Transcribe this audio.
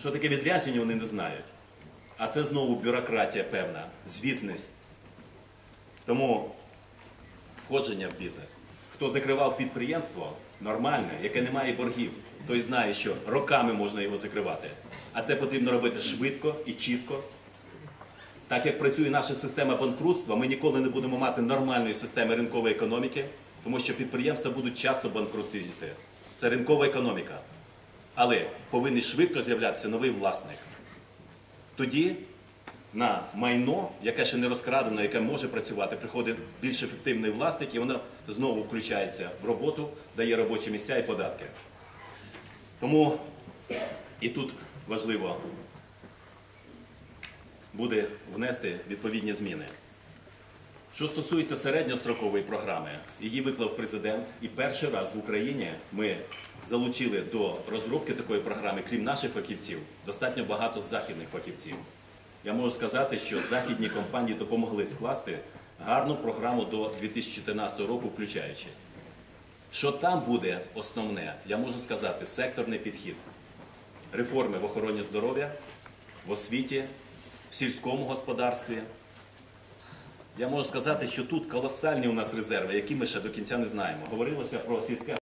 Що таке відрядження, вони не знають. А це знову бюрократія певна, звітність. Тому входження в бізнес. Хто закривав підприємство нормальне, яке не має боргів, той знає, що роками можна його закривати. А це потрібно робити швидко і чітко. Так як працює наша система банкрутства, ми ніколи не будемо мати нормальної системи ринкової економіки, тому що підприємства будуть часто банкрутити. Це ринкова економіка. Але повинен швидко з'являтися новий власник. Тоді на майно, яке ще не розкрадено, яке може працювати, приходить більш ефективний власник, і воно знову включається в роботу, дає робочі місця і податки. Тому і тут важливо буде внести відповідні зміни. Що стосується середньострокової програми, її виклав президент, і перший раз в Україні ми залучили до розробки такої програми, крім наших фахівців, достатньо багато західних фахівців. Я можу сказати, що західні компанії допомогли скласти гарну програму до 2014 року, включаючи. Що там буде основне, я можу сказати, секторний підхід. Реформи в охороні здоров'я, в освіті, в сільському господарстві. Я можу сказати, що тут колосальні у нас резерви, які ми ще до кінця не знаємо. Говорилося про сільське